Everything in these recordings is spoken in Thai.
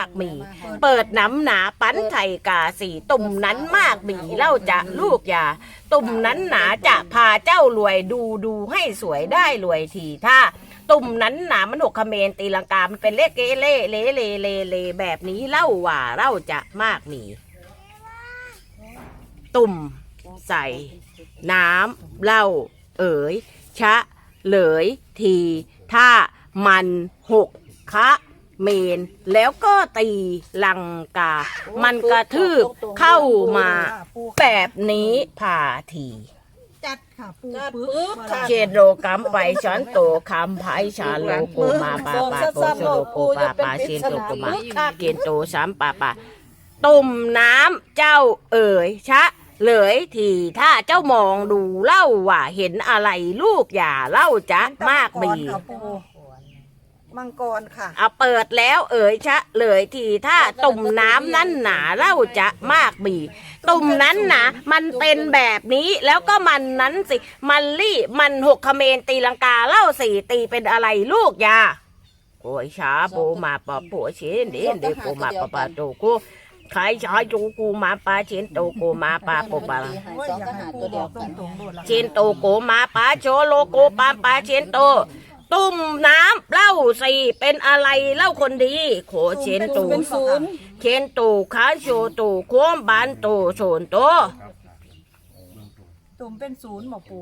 ากมี เปิดน้ำหนาปั้นไทยกาสีตุ่มนั้นมากมีเล่าจะลูกยาตุ่มนั้นหนาจะพาเจ้ารวยดูดูให้สวยได้รวยทีถ้าตุ่มนั้นหนามันหกเขมรตีลังกา มันเป็นเลขเกเล่เลเลเลเลแบบนี้เล่าว่าเล่าจะมากมี ตุ่มใส่ น้ำเล้าเอ๋ย ชะ เหลย ที ถ้ามันหกคะ เมน แล้วก็ตีลังกา มันกระทืบเข้ามา แบบนี้ผ่าทีจัดค่ะปูจัดปึ๊ปึ๊บค่ะเชนโรกัมไปช้อนโตคำไพชาโลโกมาปาปาโกโชโลโกปาปาเชนโตโกมาเกนโตสามปาปาตุ่มน้ำเจ้าเอ๋ยชะเลยทีถ้าเจ้ามองดูเล่าว่าเห็นอะไรลูกอย่าเล่าจะมากมีค่ะปู มังกรค่ะ เอาเปิดแล้วเอ๋ยชะเลยทีถ้าตุ่มน้ำนั้นหนาเล่าจะมากมีตุ่มนั้นหนามันเป็นแบบนี้แล้วก็มันนั้นสิ มันลี่มันหกเขมรตีลังกาเล่าสี่ตีเป็นอะไรลูกยาโอ้ยช้าโบมาปะปัวเชนเดนเดโกมาปะปะโตกูใครชายจูกูมาปะเชนโตโกมาปะปะปะตีให้สองทหารตัวเดียวกันตรงๆโดดละเชนโตโกมาปะโชโลโกปาปะเชนโต ตุ่มน้ำเล่าสี่เป็นอะไรเล่าคนดี โขเชนตเป็นศูนย์ เชนตูขาโชตูโคมบานตูโซนโตตุ่มเป็นศูนย์บ่ปู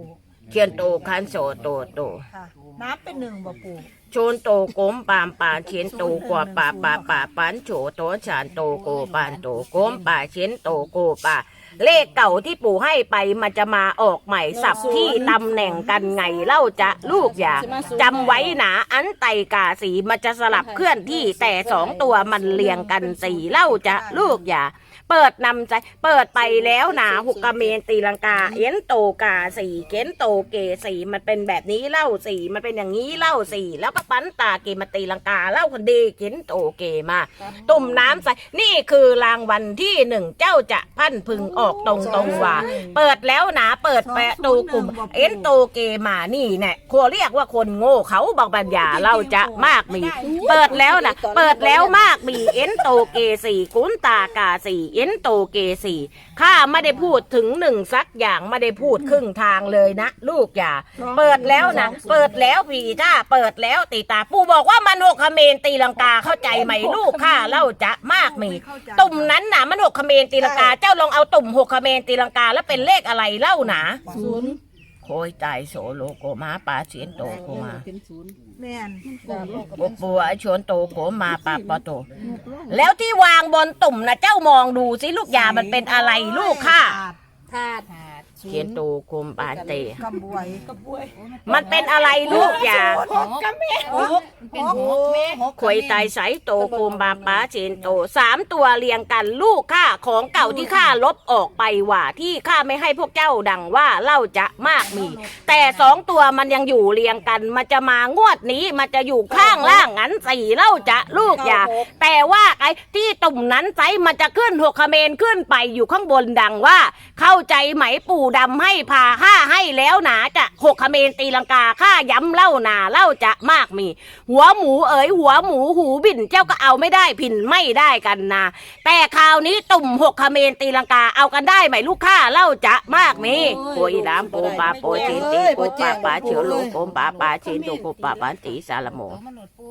เชียนโตคันโซโตโตค่ะ น้ำเป็นหนึ่งบ่ปู่ ชนโตโกมปามปาเชียนโตกว่าป่าป่าป่าปันโฉโตชานโตโกปานโตโกมป่าเชียนโตโกป่าเลขเก่าที่ปู่ให้ไปมันจะมาออกใหม่สับที่ตำแหน่งกันไงเล่าจะลูกอย่าจำไว้หนาอันไตกาสีมันจะสลับเคลื่อนที่แต่สองตัวมันเรียงกันสีเล่าจะลูกอย่า เปิดนำใจ เปิดไปแล้วหนาหุกกระเมนตีลังกา เอ็นโตกาสีเก้นโตเกสีมันเป็นแบบนี้เล่าสีมันเป็นอย่างนี้เล่าสีแล้วก็ปั้นตาเกมาตีลังกาเล่าคนดีเก้นโตเกมา ตุ่มน้ำใสนี่คือรางวัลที่หนึ่งเจ้าจะพันพึงออกตรงตรงๆว่า เปิดแล้วหนาเปิดแปะตูกลุ่ม เอ็นโตเกมานี่แน่โคเรียกว่าคนโง่เขาบอกปัญญาเราจะมากมี เปิดแล้วนะเปิดแล้วมากมีเอ็นโตเกสี่กุนตากาสี่เอ็นโตเกสี่ข้าไม่ได้พูดถึงหนึ่งสักอย่างไม่ได้พูดครึ่งทางเลยนะ ลูกอย่า เปิดแล้วนะเปิดแล้วผีถ้าเปิดแล้วตีตา ปู่บอกว่ามันหกเขมรตีลังกาเข้าใจไหมลูกข้าเล่าจะมากมี ตุ่มนั้นน่ะมันหกเขมรตีลังกาเจ้าลองเอาตุ่มหกเขมรตีลังกาแล้วเป็นเลขอะไรเล่าหนา ศูนย์ โคยตายโสโลโกมาปาเสียนโตโกมาเป็นศูนย์แม่นปปัวชวนโตโกมาปาปะโต แล้วที่วางบนตุ่มนะเจ้ามองดูสิลูกยามันเป็นอะไรลูกค่ะธาตุ เขียนโตโกมปาเตกำบวยมันเป็นอะไรลูกยาหกเป็นหกแม่หกขวยตายใสโตโกมบาปาเชนโตสามตัวเรียงกันลูกข้าของเก่าที่ข้าลบออกไปว่าที่ข้าไม่ให้พวกเจ้าดังว่าเล่าจะมากมี แต่สองตัวมันยังอยู่เรียงกัน มันจะมางวดนี้มันจะอยู่ข้างล่างงั้นสี่เล่าจะลูกอย่าแต่ว่าไอ้ที่ตุ่มนั้นไซมันจะขึ้นหกคเมนขึ้นไปอยู่ข้างบนดังว่า เข้าใจไหมปู่ดำให้พาห้าให้แล้วหนาจะหกคเมนตีลังกาข้าย้ำเล่าหนาเล่าจะมากมี หัวหมูเอ๋ยหัวหมูหูบินเจ้าก็เอาไม่ได้ผินไม่ได้กันนะแต่คราวนี้ตุ่มหกคเมนตีลังกาเอากันได้ไหมลูกข้าเล่าจะมากมีโปยน้ำโปปาโปจีนตีโปปาปาเฉียวโลโปปาปาชินโตโปปาปาตีสารโมมนุษย์ปู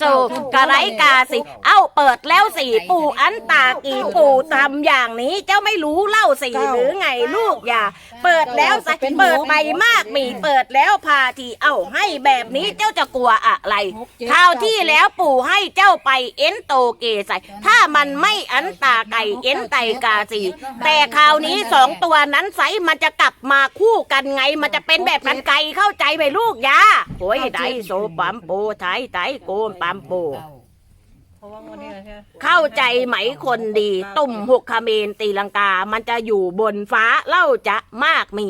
สู่กะไรกาสิ เอ้าเปิดแล้วสิปู่อันตากี่ปู่ทำอย่างนี้เจ้าไม่รู้เล่าสิหรือไงลูกอย่า เปิดแล้วสิเปิดไปมากมีเปิดแล้วพาทีเอ้าให้แบบนี้เจ้าจะกลัวอะไรคราวที่แล้วปู่ให้เจ้าไปเอ็นโตเกใส่ ถ้ามันไม่อันตาไก่เอ็นไตกาสีแต่คราวนี้สองตัวนั้นไซมันจะกลับมาคู่กันไง มันจะเป็นแบบกันไก่เข้าใจไหมลูกยาโอ้ยไดโซปัมโปไทยไทยโกมปัม โปเข้าใจไหมคนดีตุ่มหกคเมนตีลังกา มันจะอยู่บนฟ้าเล่าจะมากมี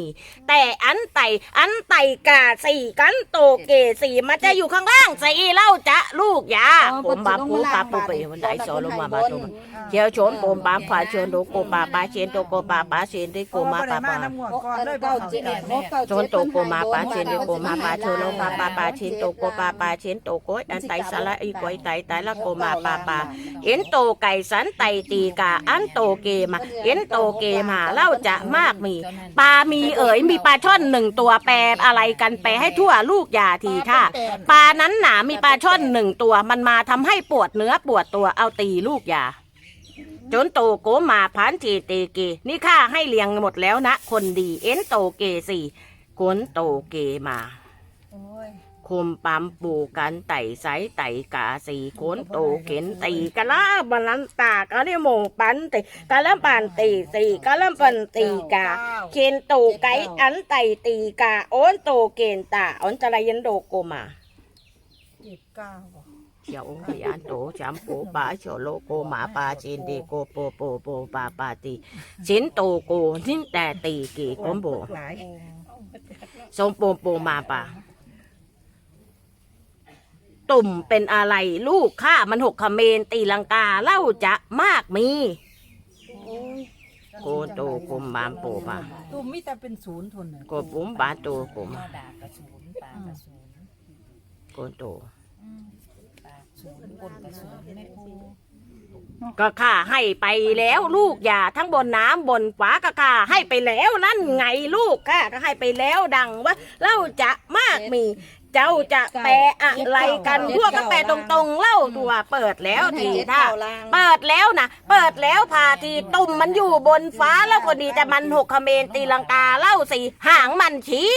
แต่อันไตอันไตกาสี่กันโตเกสี่มันจะอยู่ข้างล่างสี่เล่าจะลูกยาผมบาปูปาปูไปวันไหนโซลงมาบาตุมเชียวชนปมปามฝาเชิญโดโกปาปาเชนโตโกปาปาเชนที่โกมาปาปาน้ำหมวกก่อนเลยเก้าเจ็ดหกเก้าโจนโตโกมาปาเชนโกมาปาโชโลปาปาปาเชนโตโกปาปาเชนโตโกอันไตสาระอีกวยไตไตละโกมาปาปาเอ็นโตไก่สันไตตีกาอันโตเกมาเอ็นโตเกมาเล่าจะมากมีปลามีเอ๋ยมีปลาช่อนหนึ่งตัวแปลอะไรกันแปลให้ทั่วลูกยาทีท่าปลานั้นหนามีปลาช่อนหนึ่งตัวมันมาทำให้ปวดเนื้อปวดตัวเอาตีลูกยาจนโตโกมาพันทีเตเก นี่ข้าให้เลี้ยงหมดแล้วนะ คนดีเอ็นโตเกสี่กนโตเกมาโอ้ย คมปั๊มปูกันไต่ไสไต่กาสีโคนโตเข็นตีกะลาบันลันตากะได้โมงปันตีกะละปันตีตีกะละปันตีกาเข็นโตไกอันไต่ตีกาโอนโตเกนตาออนจะไรยันโดโกมาเจ็ดเก้าบ่เขียวขยานโตจำโปปาโชโลโกหมาปาจินเดโกโปโปโปปาปาตีชินโตโกนินแต่ตีกีโกมโบหลายสมโปมโปมาปา ตุ่มเป็นอะไรลูกข้ามันหกขเมนตีลังกาเล่าจะมากมี โกโตกมบามโปปาตุ่มมีแต่เป็นศูนย์ทนน่ะโกปุมบาโตกมด่ากระสุนปากระสุนโกโตปากศูนย์บนกระสุนไม่พูก็ข้าให้ไปแล้วลูกอย่าทั้งบนน้ำบนฟ้าก็ข้าให้ไปแล้วนั่นไงลูกข้าก็ให้ไปแล้วดังว่าเล่าจะมากมี เจ้าจะแปลอะไรกันพวกก็แปลตรงๆเล่าตัวเปิดแล้วทีถ้าเปิดแล้วนะเปิดแล้วพาทีตุ่มมันอยู่บนฟ้าแล้วก็ดีแต่มันหกเขเมนตีลังกาเล่าสิหางมันชี้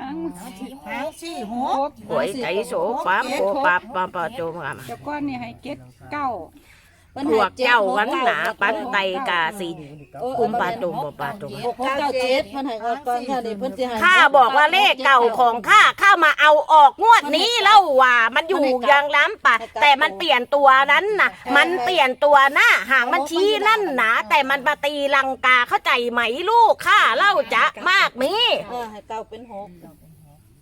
หางสี่หกหวยใจโสฟ้าโคปาปาปาโจมาเดี๋ยวก้อนนี่ให้เก็ดเก้า พวกเจ้าวันหนาปันไตกาสีกุมปาตุมปาตุมหกเก้าเจ็ดเพิ่นให้ออกก่อนค่ะนี่เพิ่นสิให้ข้าบอกว่าเลขเก่าของข้าข้ามาเอาออกงวดนี้เล่าว่า มันอยู่ยังล้ำป่ะแต่มันเปลี่ยนตัวนั้นน่ะ มันเปลี่ยนตัวหน้าหางมันชี้นั่นหนาแต่มันมาตีลังกาเข้าใจไหมลูกข้าเล่าจะมากมีเออให้เก้าเป็นหก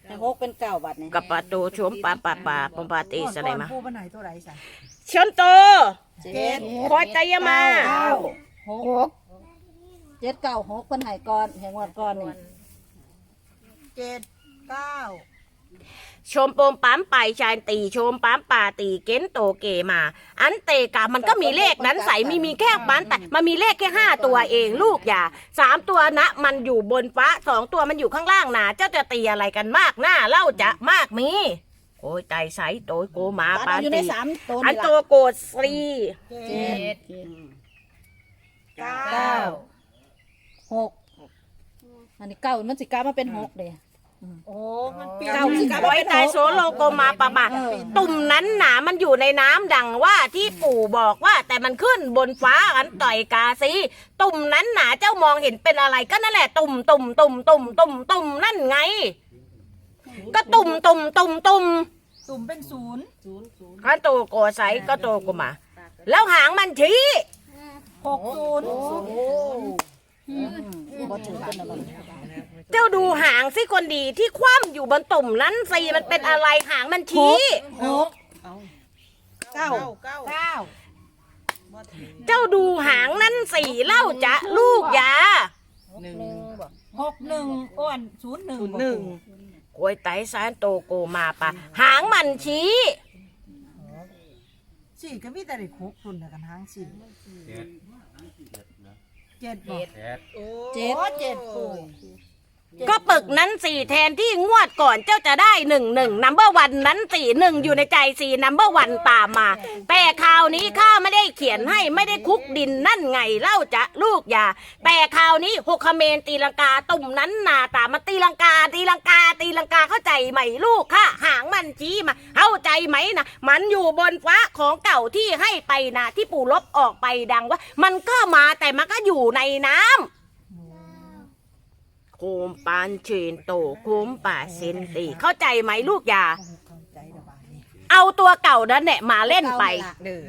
ให้หกเป็นเก้าบัดนี่กับปาตูชมปาปาปาปมปาตีสไลมาปูปันไหนตัวไหนสัชนโตเจ็ดคอยใจยามาเก้าหกเจ็ดเก้าหกเพิ่นให้ก่อนให้งวดก่อนนี่เจ็ดเก้า ชมปมปั๊มไปชายตีชมปั๊มปาตีเก้นโตเกมา อันเตกามันก็มีเลขนั้นใสมีมีแค่บ้านแต่มันมีเลขแค่ห้าตัวเองลูกอย่าสามตัวนะมันอยู่บนฟ้าสองตัวมันอยู่ข้างล่างนะเจ้าจะตีอะไรกันมากหน้าเล่าจะมากมีโอ้ยใจใสโตยโกหมาตัดปาเอาอยู่ในตีสามตัวอันนี่โตล่ะโกดสรีเจ็ดเจ็ดเก้าเก้าหกอันนี้เก้ามันสิกลายมาเป็นหกเลย โอ้มันเปลี่ยนเก้าสิโอ้ยใจโสโลโกมาปะมาเออตุ่มนั้นหนามันอยู่ในน้ำดังว่าที่ปู่บอกว่า แต่มันขึ้นบนฟ้าอันต่อยกาซีตุ่มนั้นหนาเจ้ามองเห็นเป็นอะไรก็นั่นแหละ ตุ่มตุ่มตุ่มตุ่มตุ่มตุ่มนั่นไง ก็ตุ่มตุ่มตุ่มตุ่มตุ่มเป็นศูนย์ก็โตโกไซก็โตโกมา แล้วหางมันชี้หกศูนย์ บ่ถือกันนะบัดนี้ เจ้าดูหางสิคนดีที่คว่ำอยู่บนตุ่มนั้นสิมันเป็นอะไรหางมันชี้หกเก้าเก้าเก้าเจ้าดูหางนั้นสิเล่าจะลูกยาหนึ่งบ่หกหนึ่งอ้วนศูนย์หนึ่งหนึ่งกล้วยไตสารโตโกมาปะ หางมันชี้สี่ก็มีแต่เด็กหกทุนแต่กันหางสี่เจ็ดบอกเจ็ดโอ้เจ็ดปู ก็ปึกนั้นสี่แทนที่งวดก่อนเจ้าจะได้หนึ่งหนึ่งนัมเบอร์วันนั้นสี่หนึ่งอยู่ในใจสี่นัมเบอร์วันตามมา แต่คราวนี้ข้าไม่ได้เขียนให้ไม่ได้คุกดินนั่นไงเล่าจะลูกอย่าแต่คราวนี้หกคเมนตีลังกาตุ่มนั้นนาตามมาตีลังกา ตีลังกา ตีลังกาเข้าใจไหมลูกค่ะหางมันชี้มา เข้าใจไหมนะมันอยู่บนฟ้าของเก่าที่ให้ไปนะที่ปู่ลบออกไปดังว่า มันก็มาแต่มันก็อยู่ในน้ำ โคมปานเชนโตโคมป่าเซนตีเข้าใจไหมลูกยา เอาตัวเก่านั้นแหละมาเล่นไป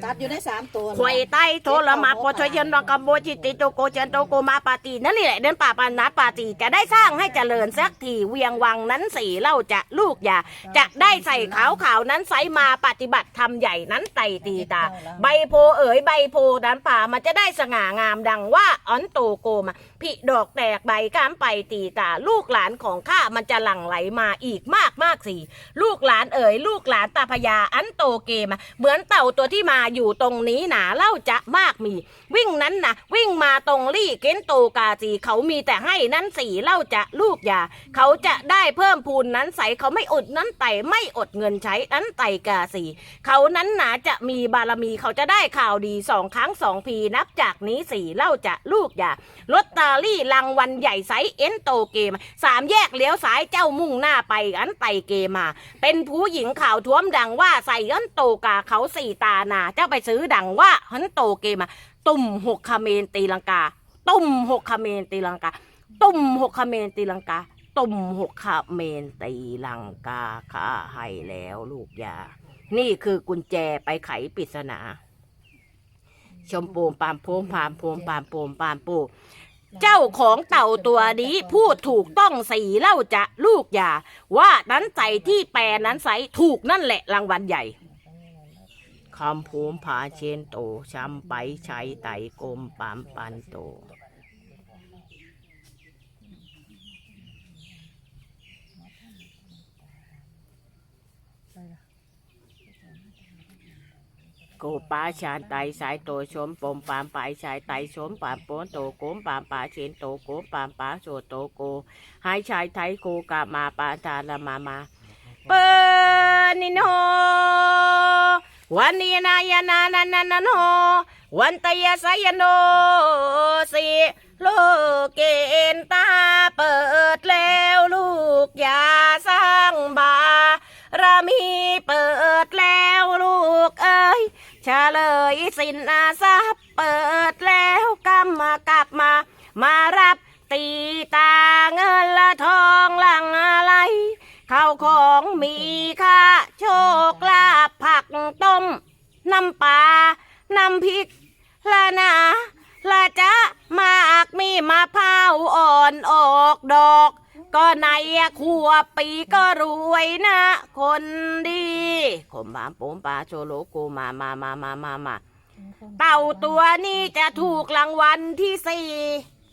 ตัดอยู่ในสามตัวควยใต้โทรมาปชยนนองกัมโบจิติโตโกเจนโตโกมาปาตีนั่นนี่แหละเดินป่าปานาปาตีจะได้สร้างให้เจริญสักทีเวียงวังนั้นสีเล่าจะลูกยาจะได้ใส่ขาวขาวๆนั้นใส่มาปฏิบัติธรรมใหญ่นั้นไตตีตา ใบโพเอ๋ยใบโพดันป่ามันจะได้สง่างามดังว่าอันโตโกมาพิดอกแตกใบข้ามไปตีตา ลูกหลานของข้ามันจะหลั่งไหลมาอีกมากมากสิลูกหลานเอ๋ยลูกหลานตาพญาาอันโตเกมาเหมือนเต่าตัวที่มาอยู่ตรงนี้หนาเล่าจะมากมี วิ่งนั้นนะวิ่งมาตรงลี่เก้นโตกาจีเขามีแต่ให้นั้นสีเล่าจะลูกยาเขาจะได้เพิ่มพูนนั้นใสเขาไม่อดนั้นไตไม่อดเงินใช้นั้นไตกาสีเขานั้นหนาจะมีบารมีเขาจะได้ข่าวดีสองครั้งสองพีนับจากนี้สี่เล่าจะลูกยาลอตเตอรี่รางวัลใหญ่ไซส์เอ็นโตเกมาสามแยกเลี้ยวซ้ายเจ้ามุ่งหน้าไปอันไตเกมา เป็นผู้หญิงข่าวท้วมดังว่าใส่อันโตกาเขาสี่ตานาเจ้าไปซื้อดังว่าอันโตเกมาตุ่มหกคาเมนตีลังกา ตุ่มหกคาเมนตีลังกา ตุ่มหกคาเมนตีลังกา ตุ่มหกคาเมนตีลังกาข้าให้แล้วลูกยา นี่คือกุญแจไปไขปริศนา ชมปูมปามโพมปามโพมปามโพมปามปู เจ้าของเต่าตัวนี้พูดถูกต้องสีเล่าจะลูกยาว่านั้นใส่ที่แปรนั้นใส่ถูกนั่นแหละรางวัลใหญ่คำภูมิผาเชนโตช้ำไปใช้ไตกลมปามปันโต โกปาชานไตสายโตชมปมปามปายชายไตชมปามโปนโตโกมปามปาเชนโตโกมปามปาโชโตโกหายชายไทยโกกามาปาตาละมามาเปินินโฮวันนี้นายนานานานาโนวันตยสายโนสิโลกเกณตาเปิดแล้วลูกอย่าสร้างบารมีเปิดแล้วลูกเอ้ย เฉลยสินอาทรัพย์เปิดแล้วกำมากลับมา มารับตีตาเงินละทองหลังอะไรข้าวของมีค่าโชคลาภผักต้ม น้ำปลาน้ำพริกละนะละจะมากมีมะพร้าวอ่อนออกดอก ก็ในขวบปีก็รวยนะ คนดีขมบามโปมปลาโชโลกูมามามามามามาเต่าตัวนี้จะถูกรางวัลที่สี่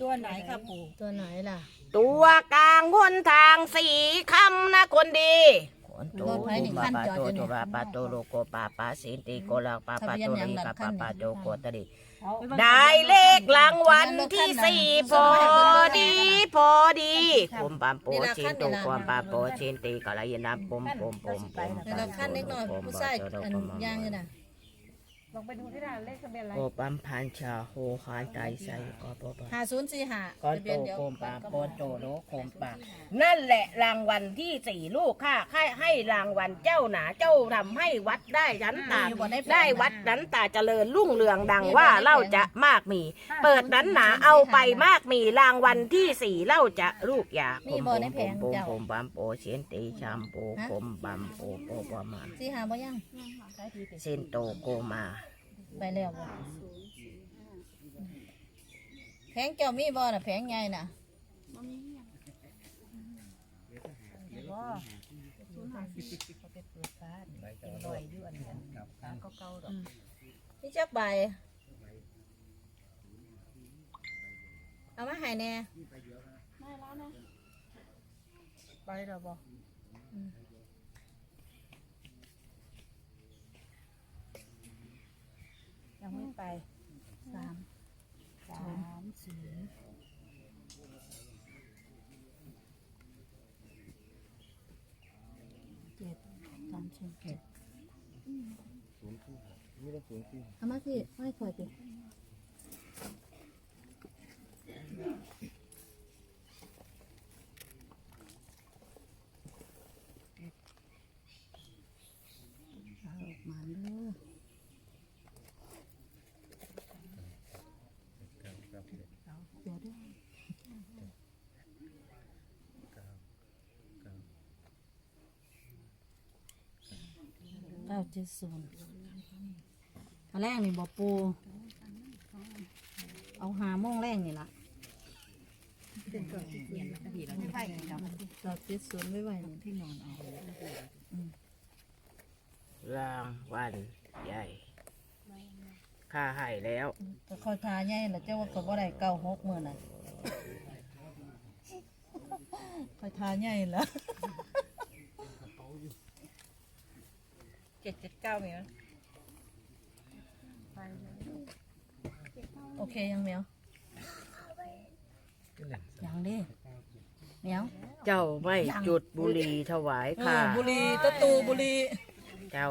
ตัวไหนครับปู่ตัวไหนล่ะ ตัวกลางคนทางสีคำนะคนดีค นโตรถไฟนี่ปาขั้นปาจอดโตอยู่โตนี่ปาปาโตโลโกปาปาสินติโกลังปาปาทะเบียนโตหยังรีหลัปางขั้ปานปาโตนี่โกตรีเอาได้เลขรางวัลที่สี่พอดีพอดีคุมปามโปชินโตความปาโปชินติกะลายนาปมปมปมปมเดี๋ยวเราขั้นเล็กหน่อยผู้ชายอันย่างอยู่น่ะ ลองไปดูที่ร้านเลขทะเบียนอะไรโอปัมพันชาโฮคานไตไซกอปปห้าศูนย์สี่ห้าก้อนทะโตเบียนเดียวโกมปาโกนโตโลโคมปานั่นแหละรางวัลที่สี่ลูกค่ะให้ให้รางวัลเจ้าหนาเจ้าทำให้วัดได้ยันตาได้วัดนั้นตาเจริญรุ่งเรืองดังว่าเล่าจะมากมี เปิดนั้นหนาเอาไปมากมีรางวัลที่สี่เล่าจะลูกยามีบ่ในแผงผมเจ้าผมบัมโปเชนตีชามโปผมบัมโปโปปมาสี่ห้าบ่ยังเซนโตโกมา ไปแล้วบ่แผงเจ้ามีบ่น่ะแผงใหญ่น่ะนี่จักใบเอามาให้แน่ไปแล้วบ่ ยังไม่ไปสามสามสี่สามศูนย์เจ็ดเอามาสิไม่ค่อยสิเอาออกมาเด้อ เดี๋ยวด้วย เก้าเจ็ดศูนย์อันแรกนี่บอกปู เอาหาโมงแรกนี่ละเก้าเจ็ดศูนย์ไว้ไว้นี่ที่นอนเอารางวัลใหญ่ค่าให้แล้วก็คอยทาใหญ่ละเจ้าว่าเขาบ่ได้เก้าหกหมื่นน่ะคอยทาใหญ่ละ เจ็ดเจ็ดเก้ามีไหมไปเลยโอเคยังเหมียวยังดิเหมียว เจ้าไม่จุดบุหรี่ถวายเอค่ะ อบุหรีตะตูบุหรี